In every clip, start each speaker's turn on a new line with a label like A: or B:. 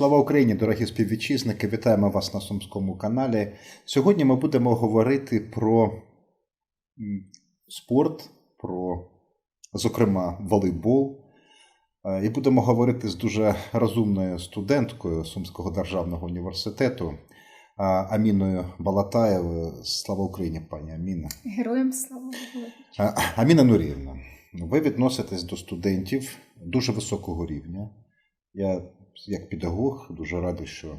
A: Слава Україні, дорогі співвітчизники! Вітаємо вас на Сумському каналі. Сьогодні ми будемо говорити про спорт, про, зокрема, волейбол. Е, І будемо говорити з дуже розумною студенткою Сумського державного університету Аміною Балатаєвою. Слава Україні, пані Аміна.
B: Героям слава Богу.
A: А, Аміна Нуріївна, ви відноситесь до студентів дуже високого рівня. Я, як педагог, дуже радий, що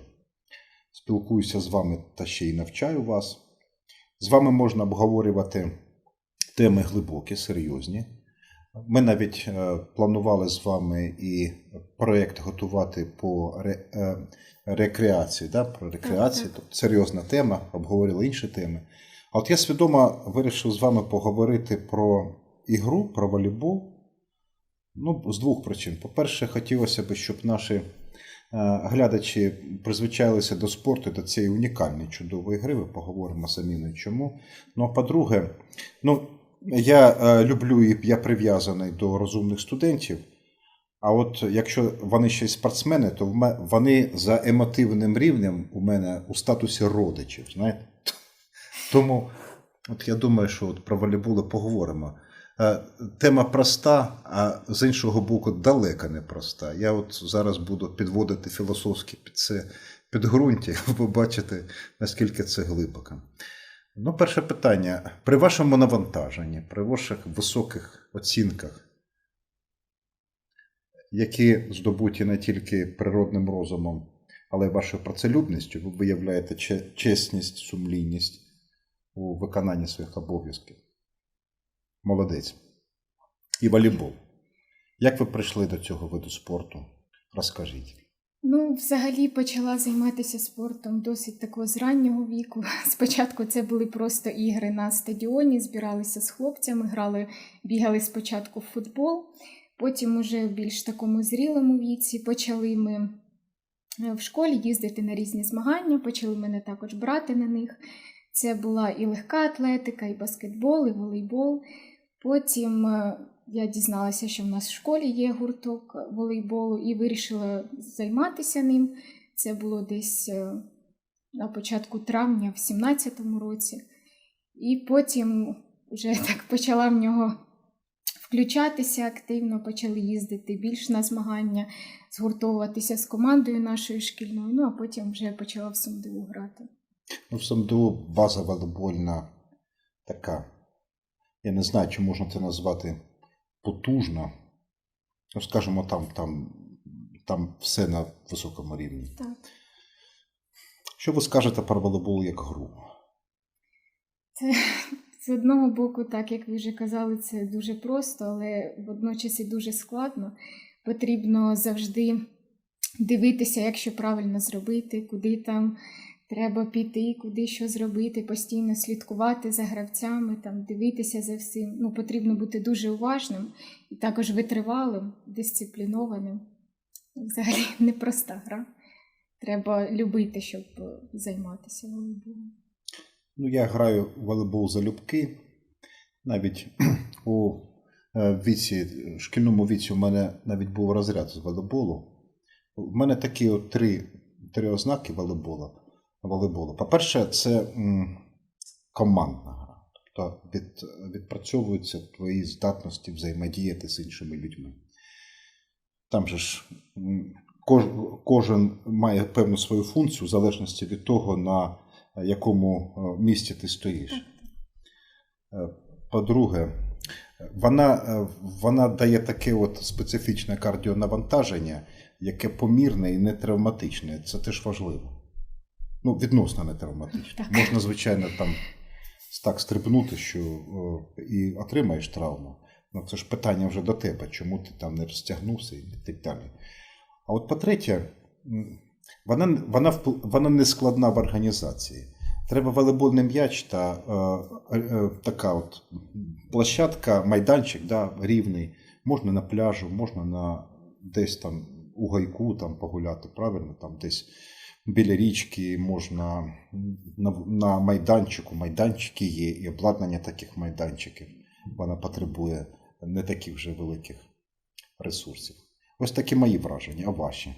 A: спілкуюся з вами та ще й навчаю вас. З вами можна обговорювати теми глибокі, серйозні. Ми навіть е, планували з вами і проєкт готувати по ре, е, рекреації, да? про рекреацію,
B: так.
A: тобто серйозна тема, обговорили інші теми. А от я свідомо вирішив з вами поговорити про ігру, про волейбол. Ну, з двох причин. По-перше, хотілося б, щоб наші глядачі призвичайлися до спорту, до цієї унікальної чудової гри. Ми поговоримо з Аміною чому. Ну, а по-друге, ну, я е, люблю і я прив'язаний до розумних студентів. А от якщо вони ще й спортсмени, то вони за емотивним рівнем у мене у статусі родичів. Знаєте? Тому от я думаю, що от про волейбол поговоримо. Е, Тема проста, а з іншого боку, далека не проста. Я от зараз буду підводити філософське під це підґрунтя, ви побачите, наскільки це глибоко. Ну, перше питання. При вашому навантаженні, при ваших високих оцінках, які здобуті не тільки природним розумом, але й вашою працелюбністю, ви виявляєте чесність, сумлінність у виконанні своїх обов'язків. Молодець. І волейбол. Як ви прийшли до цього виду спорту? Розкажіть.
B: Ну, взагалі почала займатися спортом досить такого з раннього віку. Спочатку це були просто ігри на стадіоні, збиралися з хлопцями, грали, бігали спочатку в футбол, потім уже в більш такому зрілому віці почали ми е, в школі їздити на різні змагання, почали мене також брати на них. Це була і легка атлетика, і баскетбол, і волейбол. Потім е, я дізналася, що в нас в школі є гурток волейболу, і вирішила займатися ним. Це було десь е, на початку травня, в 17-му році. І потім вже так почала в нього включатися активно, почали їздити більш на змагання, згуртовуватися з командою нашою шкільною. Ну а потім вже почала в Сумдиву грати.
A: Ну, в СМДУ база волейбольна така. Я не знаю, чи можна це назвати потужна. Ну, скажімо, там, там, там все на високому рівні.
B: Так.
A: Що ви скажете про волейбол як гру?
B: Це з одного боку, так як ви вже казали, це дуже просто, але водночас і дуже складно. Потрібно завжди дивитися, як що правильно зробити, куди там треба піти, куди що зробити, постійно слідкувати за гравцями, там, дивитися за всім. Ну, потрібно бути дуже уважним і також витривалим, дисциплінованим. Взагалі непроста гра. Треба любити, щоб е, займатися волейболом.
A: Ну, я граю в волейбол залюбки. Навіть у е, віці, шкільному віці у мене навіть був розряд з волейболу. У мене такі от три, три ознаки волейболу. Волейболу. По-перше, це командна гра. Тобто від, відпрацьовуються твої здатності взаємодіяти з іншими людьми. Там же ж кож, кожен має певну свою функцію в залежності від того, на якому е, місці ти стоїш. Е, По-друге, вона, е, вона дає таке от специфічне кардіонавантаження, яке помірне і не травматичне. Це теж важливо. Ну, відносно не травматичне.
B: Так.
A: Можна, звичайно, там так стрибнути, що е, і отримаєш травму. Ну, це ж питання вже до тебе, чому ти там не розтягнувся і так далі. А от по-третє, вона, вона, вона не складна в організації. Треба волейбольний м'яч та е, е, е, така от площадка, майданчик да, рівний. Можна на пляжу, можна на десь там у гайку там погуляти, правильно, там десь біля річки, можна на, майданчику. Майданчики є, і обладнання таких майданчиків. Вона потребує не таких вже великих ресурсів. Ось такі мої враження, а ваші.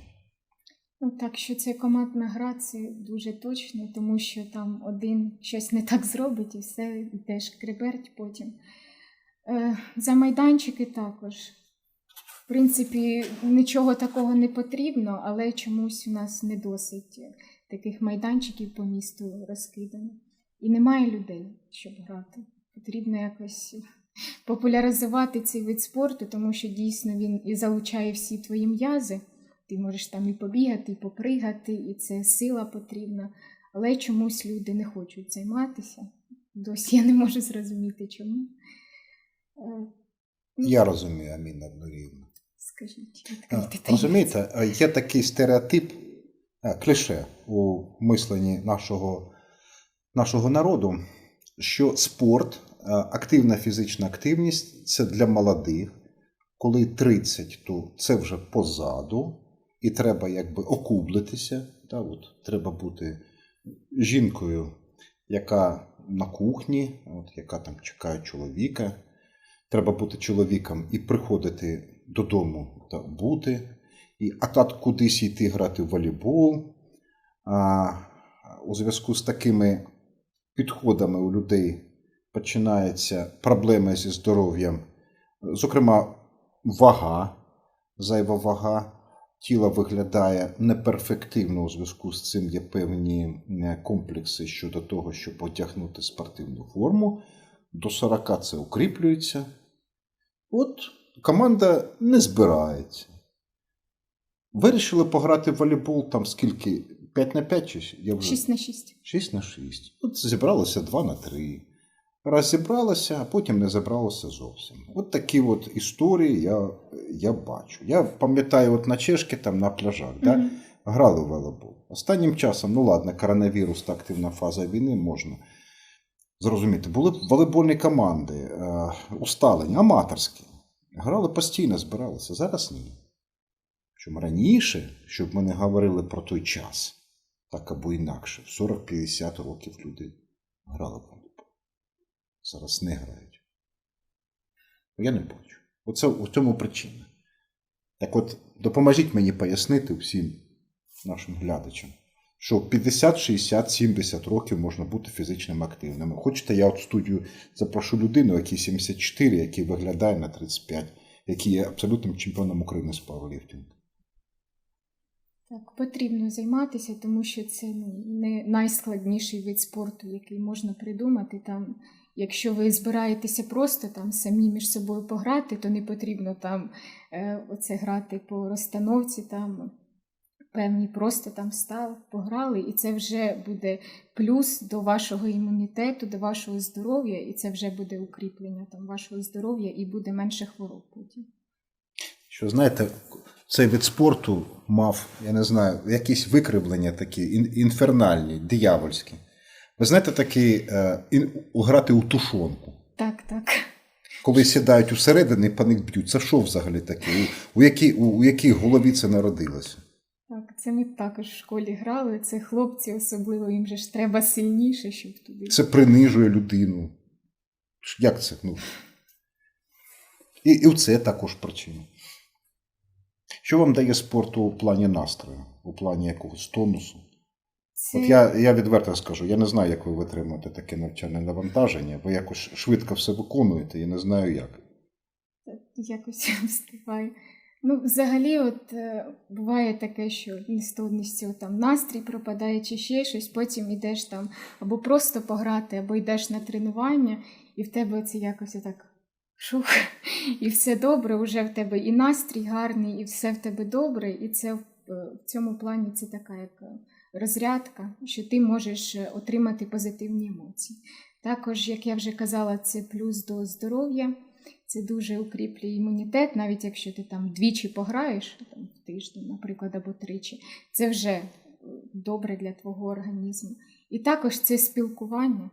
B: Ну, так що це командна гра, дуже точно, тому що там один щось не так зробить і все йдеш криберть потім. Е, за майданчики також. Принципі, нічого такого не потрібно, але чомусь у нас не досить таких майданчиків по місту розкидано. І немає людей, щоб грати. Потрібно якось популяризувати цей вид спорту, тому що дійсно він і залучає всі твої м'язи. Ти можеш там і побігати, і попригати, і це сила потрібна. Але чомусь люди не хочуть займатися. Досі я не можу зрозуміти, чому. Е, ну,
A: Я розумію, Аміна Розумієте, є такий стереотип, кліше у мисленні нашого, нашого народу, що спорт, активна фізична активність це для молодих. Коли 30, то це вже позаду, і треба якби окублитися. Да, от, треба бути жінкою, яка на кухні, от, яка там чекає чоловіка. Треба бути чоловіком і приходити додому бути. І, а так кудись йти грати в волейбол. А, у зв'язку з такими підходами у людей починаються проблеми зі здоров'ям, зокрема, вага, зайва вага. Тіло виглядає неперфективно у зв'язку з цим є певні е, комплекси щодо того, щоб одягнути спортивну форму. До 40 це укріплюється. От команда не збирається. Вирішили пограти в волейбол там скільки? 5 на 5 чи я вже
B: 6 на 6.
A: 6 на 6. От зібралося 2 на 3. Раз зібралося, а потім не зібралося зовсім. От такі от історії я, я бачу. Я пам'ятаю, от на чешки там на пляжах, да, грали в волейбол. Останнім часом, ну ладно, коронавірус та активна фаза війни можна зрозуміти. Були волейбольні команди, е, усталені, аматорські. Грали постійно, збиралися. Зараз ні. Чому раніше, щоб ми не говорили про той час, так або інакше, в 40-50 років люди грали в волейбол. Зараз не грають. Я не бачу. Оце у цьому причина. Так от, допоможіть мені пояснити всім нашим глядачам, що 50, 60, 70 років можна бути фізично активним. Хочете, я от в студію запрошу людину, якій 74, який виглядає на 35, який є абсолютним чемпіоном України з пауерліфтингу.
B: Так, потрібно займатися, тому що це ну, не найскладніший вид спорту, який можна придумати. Там, якщо ви збираєтеся просто там самі між собою пограти, то не потрібно там е, оце грати по розстановці, там певні просто там став, пограли, і це вже буде плюс до вашого імунітету, до вашого здоров'я, і це вже буде укріплення там вашого здоров'я і буде менше хвороб потім.
A: Що знаєте, цей вид спорту мав, я не знаю, якісь викривлення такі інфернальні, диявольські. Ви знаєте, такі е, ін- грати у тушонку.
B: Так, так.
A: Коли сідають усередині, по них б'ють. Це що взагалі таке? У, у, якій, у, у якій голові це народилося?
B: Це ми також в школі грали. Це хлопці, особливо їм же ж треба сильніше, щоб туди.
A: Це принижує людину. Як це? Ну? І, і це також причина. Що вам дає спорт у плані настрою, у плані якогось тонусу?
B: Це...
A: От я, я відверто скажу, я не знаю, як ви витримуєте таке навчальне навантаження, ви якось швидко все виконуєте, я не знаю як.
B: якось встигаю. Ну, взагалі, от е, буває таке, що з цього там настрій пропадає чи ще щось, потім йдеш там або просто пограти, або йдеш на тренування, і в тебе це якось так шух, і все добре, вже в тебе і настрій гарний, і все в тебе добре, і це в, е, цьому плані це така як е, розрядка, що ти можеш отримати позитивні емоції. Також, як я вже казала, це плюс до здоров'я. Це дуже укріплює імунітет, навіть якщо ти там двічі пограєш там, в тиждень, наприклад, або тричі, це вже е, добре для твого організму. І також це спілкування.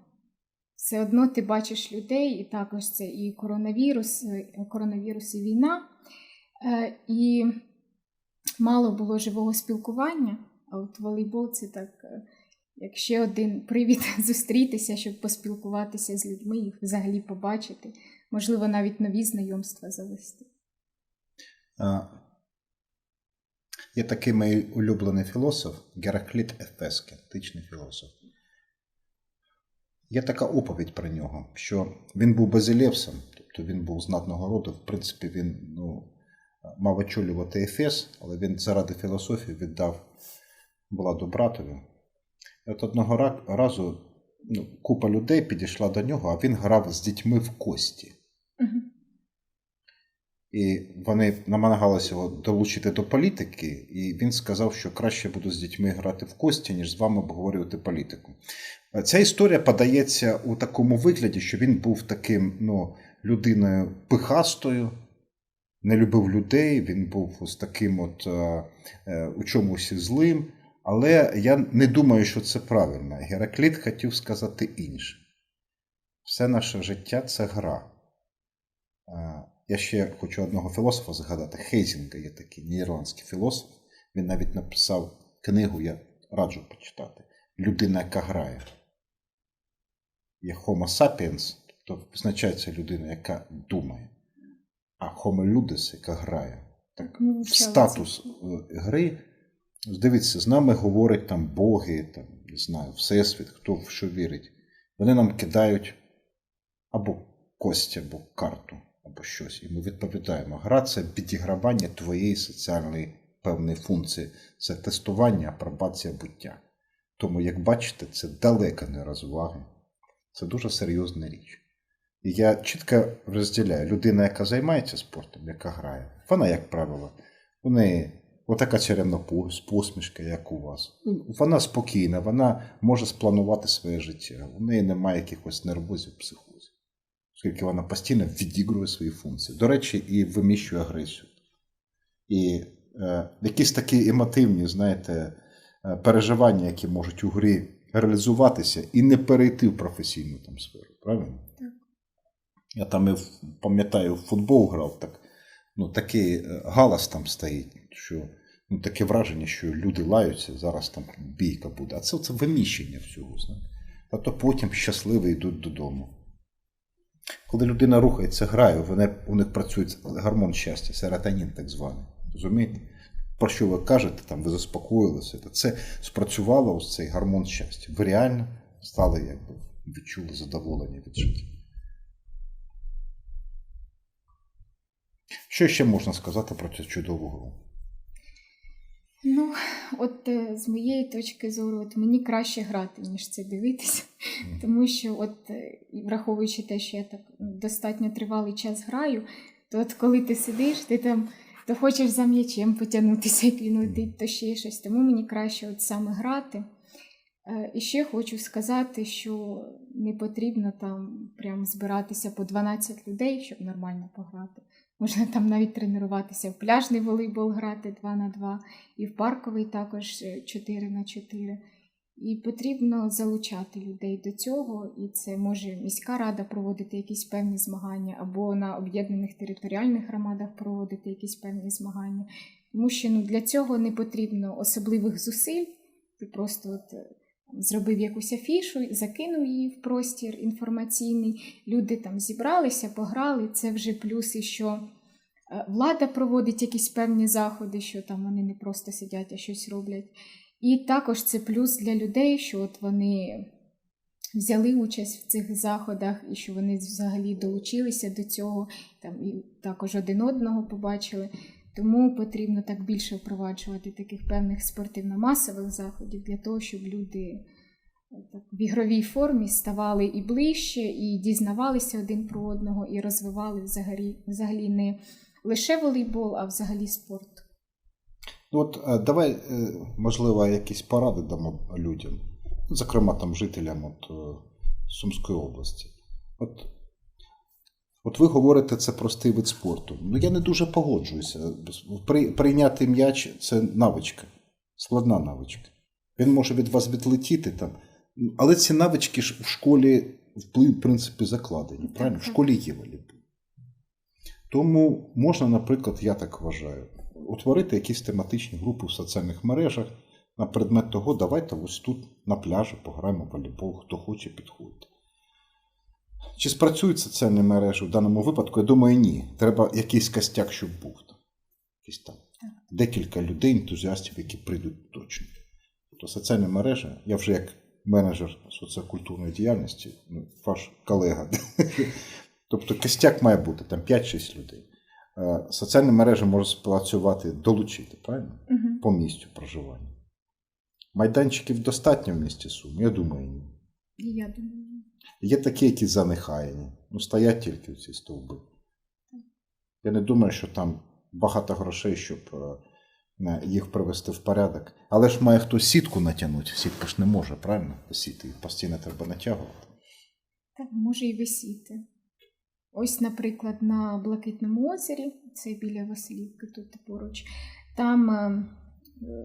B: Все одно ти бачиш людей, і також це і коронавірус, е, коронавірус і війна. Е, І мало було живого спілкування, а от волейбол це так, як ще один привід зустрітися, щоб поспілкуватися з людьми, їх взагалі побачити можливо, навіть нові знайомства завести.
A: Є такий мій улюблений філософ Геракліт Ефески, античний філософ. Є така оповідь про нього, що він був базилевсом, тобто він був знатного роду. В принципі, він ну, мав очолювати Ефес, але він заради філософії віддав владу братові. І от одного разу ну, купа людей підійшла до нього, а він грав з дітьми в кості. І вони намагалися його долучити до політики, і він сказав, що краще буду з дітьми грати в кості, ніж з вами обговорювати політику. Е, Ця історія подається у такому вигляді, що він був таким ну, людиною пихастою, не любив людей, він був ось таким от е, е, у чомусь злим. Але я не думаю, що це правильно. Геракліт хотів сказати інше. Все наше життя це гра. Я ще хочу одного філософа згадати. Хейзінга є такий нідерландський філософ. Він навіть написав книгу, я раджу почитати. Людина, яка грає. Є Homo sapiens, тобто позначається людина, яка думає. А Homo ludis, яка грає. Так, в статус е, гри. Дивіться, з нами говорять там боги, там, не знаю, Всесвіт, хто в що вірить. Вони нам кидають або кость, або карту, або щось. І ми відповідаємо. Гра це підігравання твоєї соціальної певної функції, це тестування, апробація буття. Тому, як бачите, це далеко не розваги. Це дуже серйозна річ. І я чітко розділяю людина, яка займається спортом, яка грає, вона, як правило, у неї отака чарівна посмішка, як у вас. Ну, Вона спокійна, вона може спланувати своє життя. У неї немає якихось нервозів, психозів, оскільки вона постійно відігрує свої функції. До речі, і виміщує агресію. І е, якісь такі емотивні, знаєте, е, переживання, які можуть у грі реалізуватися і не перейти в професійну там сферу, правильно?
B: Так.
A: Я там і пам'ятаю, в футбол грав, так, ну, такий е, галас там стоїть, що ну, таке враження, що люди лаються, зараз там бійка буде. А це, це виміщення всього. Знаєте? А то потім щасливі йдуть додому. Коли людина рухається, грає, вони, у них працює гормон щастя, серотонін так званий. Розумієте? Про що ви кажете, там, ви заспокоїлися, це спрацювало ось цей гормон щастя. Ви реально стали, якби, відчули задоволення від життя. Що ще можна сказати про цю чудову гру?
B: Ну, от е, з моєї точки зору, от мені краще грати, ніж це дивитися. Тому що, от, е, враховуючи те, що я так ну, достатньо тривалий час граю, то от коли ти сидиш, ти там то хочеш за м'ячем потягнутися, як він летить, то ще щось. Тому мені краще от саме грати. Е, І ще хочу сказати, що не потрібно там прям збиратися по 12 людей, щоб нормально пограти. Можна там навіть тренуватися в пляжний волейбол грати 2 на 2 і в парковий також е, 4 на 4. І потрібно залучати людей до цього, і це може міська рада проводити якісь певні змагання, або на об'єднаних територіальних громадах проводити якісь певні змагання. Тому що ну, для цього не потрібно особливих зусиль. Ти просто от, е, зробив якусь афішу, закинув її в простір інформаційний. Люди там зібралися, пограли. Це вже плюси, що е, влада проводить якісь певні заходи, що там вони не просто сидять, а щось роблять. І також це плюс для людей, що от вони взяли участь в цих заходах і що вони взагалі долучилися до цього, там і також один одного побачили. Тому потрібно так більше впроваджувати таких певних спортивно-масових заходів для того, щоб люди е, так, в ігровій формі ставали і ближче, і дізнавалися один про одного, і розвивали взагалі, взагалі не лише волейбол, а взагалі спорт.
A: Ну, От е, давай, е, можливо, якісь поради дамо людям, зокрема там жителям от, Сумської області. От, от ви говорите, це простий вид спорту. Ну я не дуже погоджуюся. При, прийняти м'яч це навичка, складна навичка. Він може від вас відлетіти там. Але ці навички ж в школі в принципі закладені. Правильно? В школі є волейбол. Тому можна, наприклад, я так вважаю, утворити якісь тематичні групи в соціальних мережах на предмет того, давайте ось тут на пляжі пограємо в волейбол, хто хоче, підходьте. Чи спрацюють соціальні мережі в даному випадку? Я думаю, ні. Треба якийсь костяк, щоб був там. Якийсь там. Декілька людей, ентузіастів, які прийдуть точно. Тобто соціальні мережі, я вже як менеджер соціокультурної діяльності, ну, ваш колега. Тобто костяк має бути там 5-6 людей. Е, Соціальні мережі можуть спрацювати, долучити, правильно?
B: Угу.
A: По місцю проживання. Майданчиків достатньо в місті Сум? Я думаю, ні.
B: Я думаю,
A: Є такі, які занехаяні. Ну, стоять тільки ці стовби. Я не думаю, що там багато грошей, щоб е, їх привести в порядок. Але ж має хтось сітку натягнути. Сітка ж не може, правильно? Сіти їх постійно треба натягувати.
B: так може і висіти. Ось, наприклад, на Блакитному озері, це біля Василівки, тут поруч, там е, е,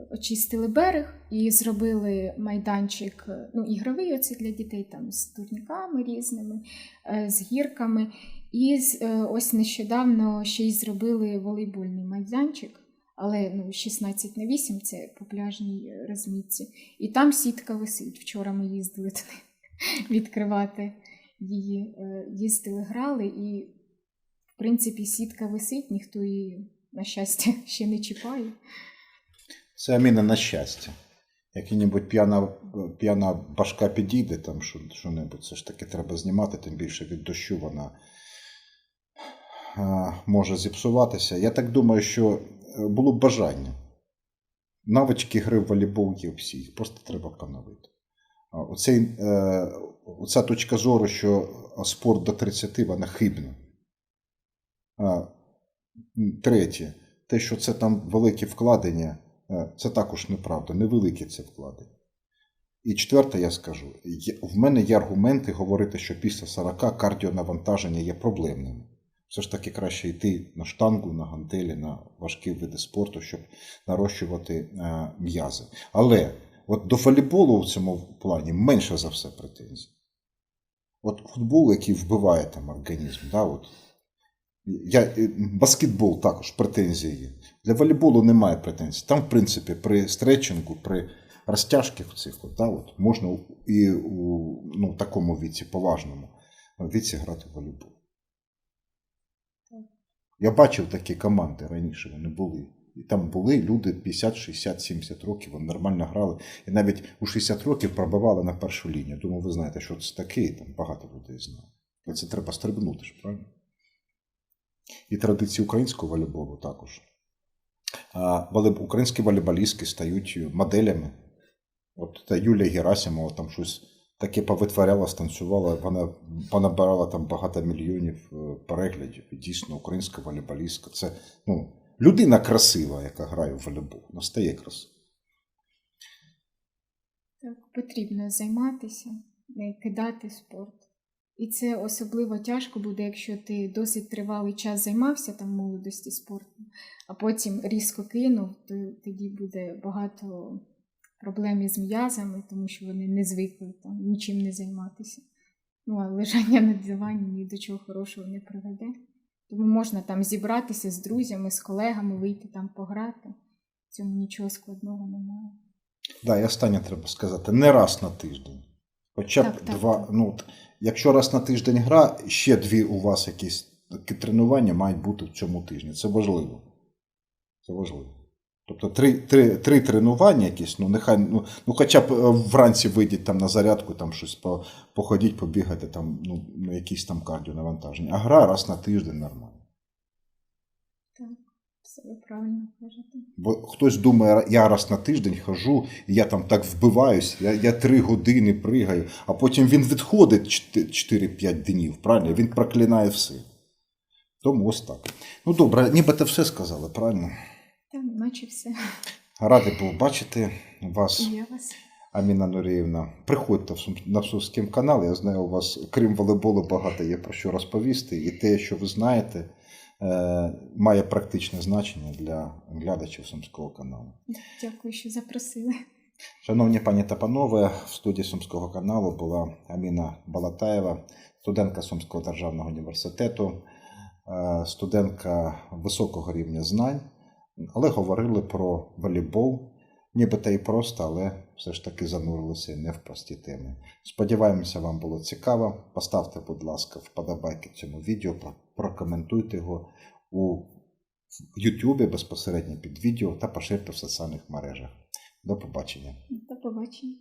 B: очистили берег і зробили майданчик, е, ну, ігровий оце для дітей там з турніками різними, е, з гірками. І е, ось нещодавно ще й зробили волейбольний майданчик, але ну, 16 на 8 це по пляжній розмітці. І там сітка висить. Вчора ми їздили туди відкривати її. Їздили, грали, і, в принципі, сітка висить, ніхто її, на щастя, ще не чіпає.
A: Це Аміна на щастя. Як-небудь п'яна, п'яна башка підійде, там що, що-небудь, це ж таки треба знімати, тим більше від дощу вона а, може зіпсуватися. Я так думаю, що е, було б бажання. Навички гри в волейбол є всі, їх просто треба поновити. Оцей, е, оця точка зору, що спорт до 30, вона хибна. Третє, те, що це там великі вкладення, це також неправда, невеликі це вкладення. І четверте, я скажу: в мене є аргументи говорити, що після 40 кардіонавантаження є проблемними. Все ж таки краще йти на штангу, на гантелі, на важкі види спорту, щоб нарощувати е, м'язи. Але от до волейболу в цьому плані менше за все претензій. От футбол, який вбиває там організм, да, от, я, е, баскетбол також претензії є. Для волейболу немає претензій. Там, в принципі, при стретчингу, при розтяжках цих, от, да, от, можна і у ну, такому віці, поважному віці грати в волейбол. Я бачив такі команди раніше, вони були. І там були люди 50, 60, 70 років, вони нормально грали. І навіть у 60 років пробивали на першу лінію. Думаю, ви знаєте, що це таке, там багато людей знає. Це треба стрибнути ж, правильно? І традиції українського волейболу також. Українські волейболістки стають моделями. От та Юлія Герасимова там щось таке повитворяла, станцювала, вона понабирала там багато мільйонів е, переглядів. Дійсно, українська волейболістка. Це ну, людина красива, яка грає в волейбол. Вона стає красива.
B: Так, потрібно займатися, не кидати спорт. І це особливо тяжко буде, якщо ти досить тривалий час займався там молодості спортом, а потім різко кинув, то тоді буде багато проблем із м'язами, тому що вони не звикли там нічим не займатися. Ну, а лежання на дивані ні до чого хорошого не приведе. Тому можна там зібратися з друзями, з колегами, вийти там пограти. В цьому нічого складного немає.
A: Да, і останнє треба сказати, не раз на тиждень. Хоча б
B: Так,
A: два.
B: так.
A: Ну, якщо раз на тиждень гра, ще дві у вас якісь такі тренування мають бути в цьому тижні. Це важливо. Це важливо. Тобто три, три, три тренування якісь, ну нехай, ну, ну хоча б е, вранці вийдіть там на зарядку, там щось по, походіть, побігати, там, ну, якісь там кардіонавантаження. А гра раз на тиждень нормально.
B: Все ви правильно кажете.
A: Бо хтось думає, я раз на тиждень хожу, я там так вбиваюсь, я, я три години пригаю, а потім він відходить 4-5 днів, правильно? Він проклинає все. Тому ось так. Ну добре, нібито все сказали, правильно?
B: Так, наче все.
A: Радий був бачити вас,
B: я вас.
A: Аміна Нуріївна. Приходьте на Сумський канал. Я знаю, у вас, крім волейболу, багато є про що розповісти. І те, що ви знаєте, має практичне значення для глядачів Сумського каналу.
B: Дякую, що запросили.
A: Шановні пані та панове, в студії Сумського каналу була Аміна Балатаєва, студентка Сумського державного університету, е, студентка високого рівня знань, але говорили про волейбол, нібито і просто, але все ж таки занурилися не в прості теми. Сподіваємося, вам було цікаво. Поставте, будь ласка, вподобайки цьому відео, прокоментуйте його у YouTube безпосередньо під відео та поширте в соціальних мережах. До побачення.
B: До побачення.